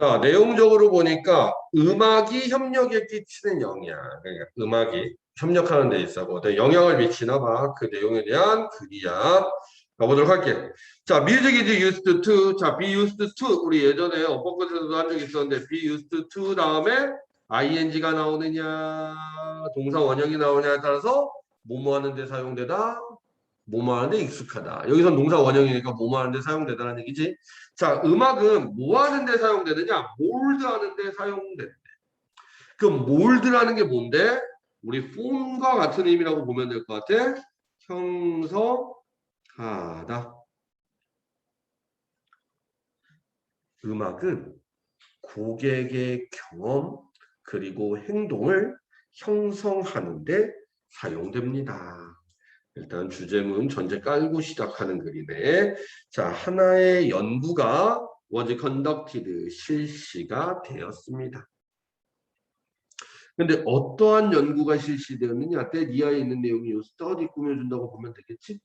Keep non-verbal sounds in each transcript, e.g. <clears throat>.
자, 내용적으로 보니까 음악이 협력에 끼치는 영향. 그러니까 음악이 협력하는 데 있어 어떤 영향을 미치나 봐. 그 내용에 대한 글이야. 가보도록 할게. 자, music is used to. 자, be used to. 우리 예전에 어법것에서도 한 적이 있었는데 be used to 다음에 ing가 나오느냐, 동사 원형이 나오냐에 따라서 뭐뭐 하는 데 사용되다, 뭐뭐 하는데 익숙하다. 여기선 동사 원형이니까 뭐뭐 하는데 사용되다는 얘기지. 자, 음악은 뭐 하는데 사용되느냐? 몰드 하는데 사용되는데. 그 몰드라는 게 뭔데? 우리 폼과 같은 의미라고 보면 될 것 같아. 형성하다. 음악은 고객의 경험 그리고 행동을 형성하는데 사용됩니다. 일단 주제문 전제 깔고 시작하는 글이네. 자, 하나의 연구가 was conducted 실시가 되었습니다. 근데 어떠한 연구가 실시되었느냐? 때 이하에 있는 내용이 요 스터디 꾸며준다고 보면 되겠지?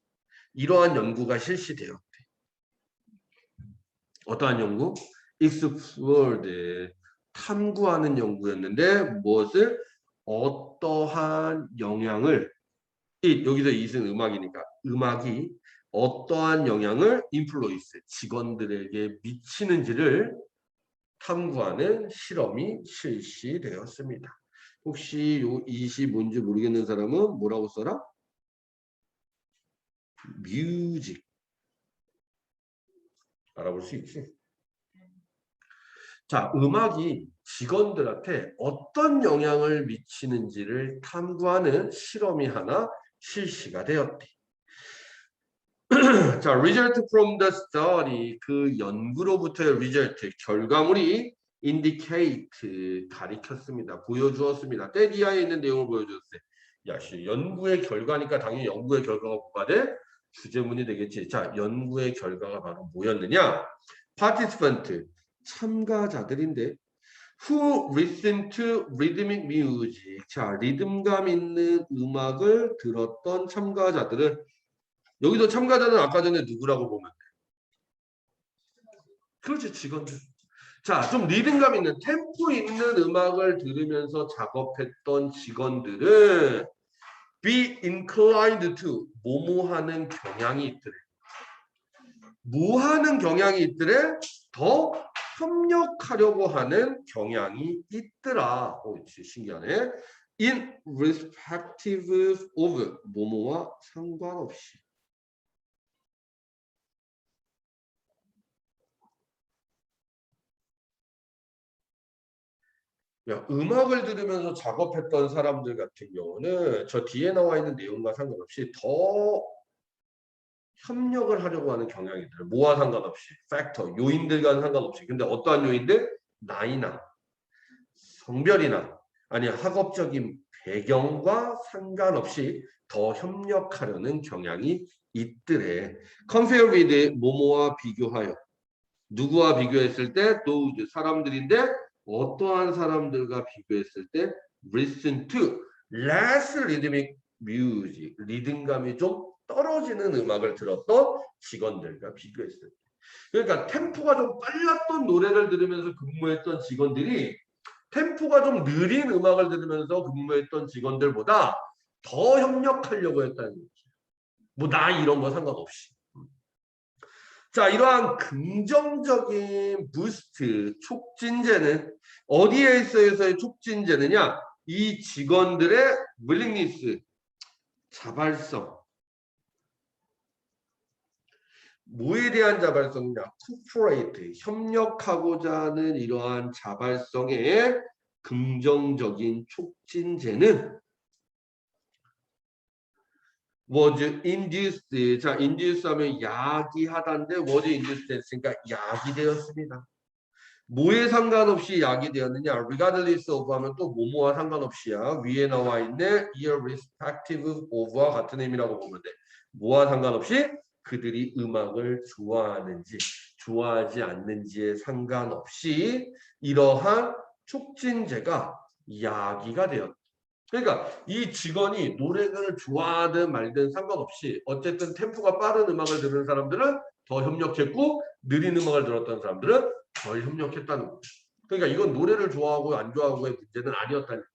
이러한 연구가 실시되었대. 어떠한 연구? explored 탐구하는 연구였는데 무엇을 어떠한 영향을 이 여기서 이은 음악이니까 음악이 어떠한 영향을 인플루이스 직원들에게 미치는지를 탐구하는 실험이 실시되었습니다. 혹시 요 이시 뭔지 모르겠는 사람은 뭐라고 써라? 뮤직 알아볼 수 있지. 자, 음악이 직원들한테 어떤 영향을 미치는지를 탐구하는 실험이 하나 실시가 되었대. <clears throat> 자, result from the study 그 연구로부터의 result 결과물이 indicate 가리켰습니다. 보여주었습니다. 때리아에 있는 내용을 보여주었어요. 야, 씨, 연구의 결과니까 당연히 연구의 결과가 뭐가 돼? 주제문이 되겠지. 자, 연구의 결과가 바로 뭐였느냐? participant 참가자들인데 who listen to rhythmic music. 자, 리듬감 있는 음악을 들었던 참가자들은 여기서 참가자는 아까 전에 누구라고 보면 돼? 그렇지, 직원들. 자, 좀 리듬감 있는 템포 있는 음악을 들으면서 작업했던 직원들은 be inclined to 뭐뭐 하는 경향이 있더래. 뭐 하는 경향이 있더래? 더 협력하려고 하는 경향이 있더라. 오, 신기하네. In respective of 뭐뭐와 상관없이. 야, 음악을 들으면서 작업했던 사람들 같은 경우는 저 뒤에 나와 있는 내용과 상관없이 더 협력을 하려고 하는 경향이 들어요. 뭐와 상관없이 팩터, 요인들과 상관없이. 근데 어떠한 요인들? 나이나 성별이나 아니 학업적인 배경과 상관없이 더 협력하려는 경향이 있더래. compare 뭐뭐와 비교하여 누구와 비교했을 때 those 사람들인데 어떠한 사람들과 비교했을 때 listen to less 리듬감이 좀 떨어지는 음악을 들었던 직원들과 비교했을 때 그러니까 템포가 좀 빨랐던 노래를 들으면서 근무했던 직원들이 템포가 좀 느린 음악을 들으면서 근무했던 직원들보다 더 협력하려고 했다는 거지. 뭐 나이 이런 거 상관없이. 자, 이러한 긍정적인 부스트, 촉진제는 어디에 있어서의 촉진제느냐? 이 직원들의 willingness, 자발성. 뭐에 대한 자발성이냐? cooperate, 협력하고자 하는 이러한 자발성의 긍정적인 촉진제는 was induced. 자, induce 하면 야기하다인데 was induced 했으니까 약이 되었습니다. 뭐에 상관없이 약이 되었느냐? regardless of 하면 또 뭐뭐와 상관없이야. 위에 나와 있는 irrespective of와 같은 의미라고 보면 돼. 뭐와 상관없이 그들이 음악을 좋아하는지 좋아하지 않는지에 상관없이 이러한 촉진제가 야기가 되었다. 그러니까 이 직원이 노래를 좋아하든 말든 상관없이 어쨌든 템포가 빠른 음악을 들은 사람들은 더 협력했고 느린 음악을 들었던 사람들은 덜 협력했다는 거죠. 그러니까 이건 노래를 좋아하고 안 좋아하고의 문제는 아니었다는 거지.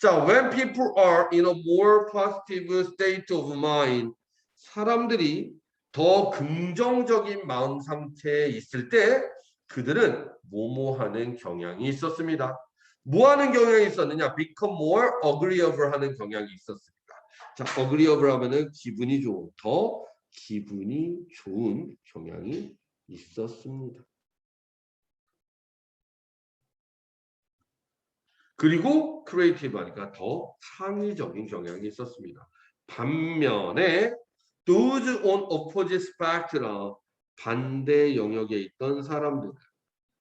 자, when people are in a more positive state of mind, 사람들이 더 긍정적인 마음 상태에 있을 때 그들은 뭐뭐하는 경향이 있었습니다. 뭐 하는 경향이 있었느냐? become more agreeable 하는 경향이 있었습니다. 자, agreeable 하면은 기분이 좋은, 더 기분이 좋은 경향이 있었습니다. 그리고 크리에이티브 하니까 더 창의적인 경향이 있었습니다. 반면에 those on opposite spectrum 반대 영역에 있던 사람들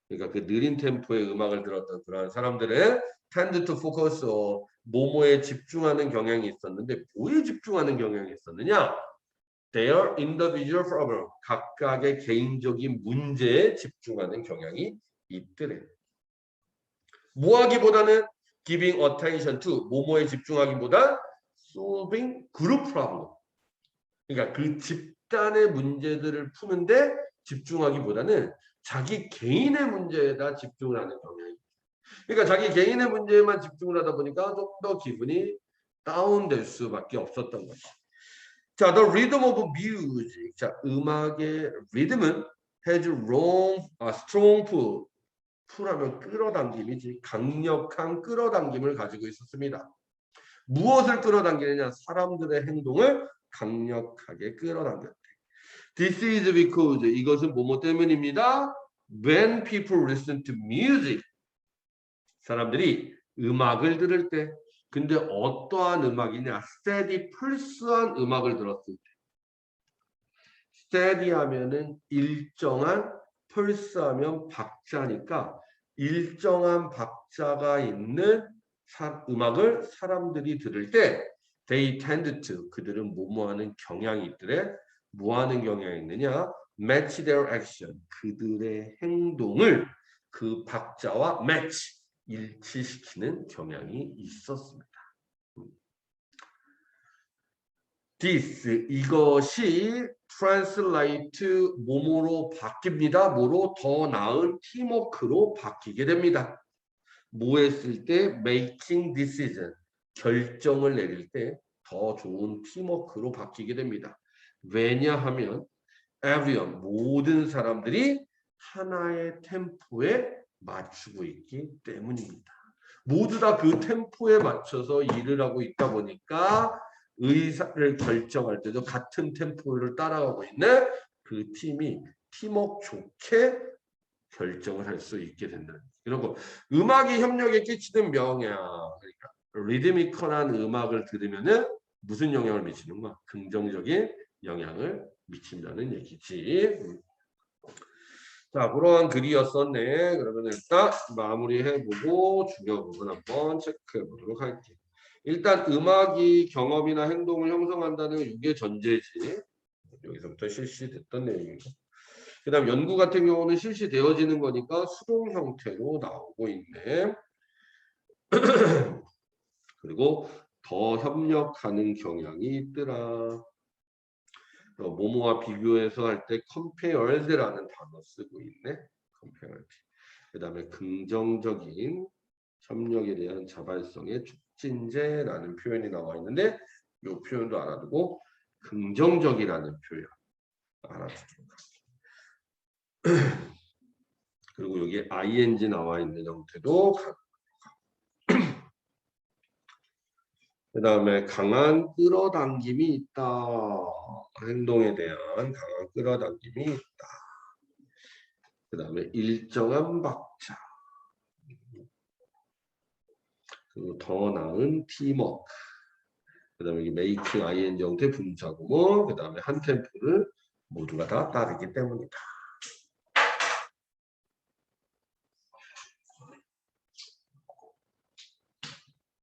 그러니까 그 느린 템포의 음악을 들었던 그러한 사람들은 tend to focus on 뭐뭐에 집중하는 경향이 있었는데 뭐에 집중하는 경향이 있었느냐? Their individual problem 각각의 개인적인 문제에 집중하는 경향이 있더래. 뭐 하기보다는 giving attention to 뭐뭐에 집중하기보다 solving group problem. 그러니까 그 집단의 문제들을 푸는데 집중하기보다는 자기 개인의 문제에다 집중을 하는 경향이. 그러니까 자기 개인의 문제에만 집중을 하다 보니까 좀 더 기분이 다운될 수밖에 없었던 거지. 자, the rhythm of music. 자, 음악의 리듬은 has long, 아, strong pull. 풀하면 끌어당김이지 강력한 끌어당김을 가지고 있었습니다. 무엇을 끌어당기느냐? 사람들의 행동을 강력하게 끌어당겼대. This is because 이것은 뭐뭐 때문입니다. When people listen to music 사람들이 음악을 들을 때 근데 어떠한 음악이냐? steady, 플스한 음악을 들었을 때 steady 하면은 일정한 펄스하면 박자니까 일정한 박자가 있는 사, 음악을 사람들이 들을 때 they tend to 그들은 뭐뭐하는 경향이 있더래 뭐하는 경향이 있느냐 match their action 그들의 행동을 그 박자와 match 일치시키는 경향이 있었습니다. this 이것이 translate 뭐뭐로 바뀝니다. 뭐로 더 나은 팀워크로 바뀌게 됩니다. 뭐 했을 때 making decision 결정을 내릴 때 더 좋은 팀워크로 바뀌게 됩니다. 왜냐하면 everyone 모든 사람들이 하나의 템포에 맞추고 있기 때문입니다. 모두 다 그 템포에 맞춰서 일을 하고 있다 보니까 의사를 결정할 때도 같은 템포를 따라가고 있는 그 팀이 팀워크 좋게 결정을 할 수 있게 된다. 그리고 음악이 협력에 끼치는 명야 그러니까 리드미컬한 음악을 들으면은 무슨 영향을 미치는 가? 긍정적인 영향을 미친다는 얘기지. 자, 그러한 글이었었네. 그러면 일단 마무리해보고 중요 부분 한번 체크해보도록 할게요. 일단 음악이 경험이나 행동을 형성한다는 이게 전제지. 여기서부터 실시됐던 내용이고. 그 다음 연구 같은 경우는 실시되어지는 거니까 수동 형태로 나오고 있네. <clears throat> 그리고 더 협력하는 경향이 있더라. 어, 모모와 비교해서 할 때 compared라는 단어 쓰고 있네. compared. 그 다음에 긍정적인 협력에 대한 자발성의 촉진제라는 표현이 나와 있는데 이 표현도 알아두고 긍정적이라는 표현 알아두도록. <clears throat> 그리고 여기 ing 나와 있는 형태도 그 다음에 강한 끌어당김이 있다. 행동에 대한 강한 끌어당김이 있다. 그 다음에 일정한 박자. 그리고 더 나은 팀워크. 그 다음에 메이킹 ing 형태 분자구문. 그 다음에 한 템포를 모두가 다 따르기 때문이다.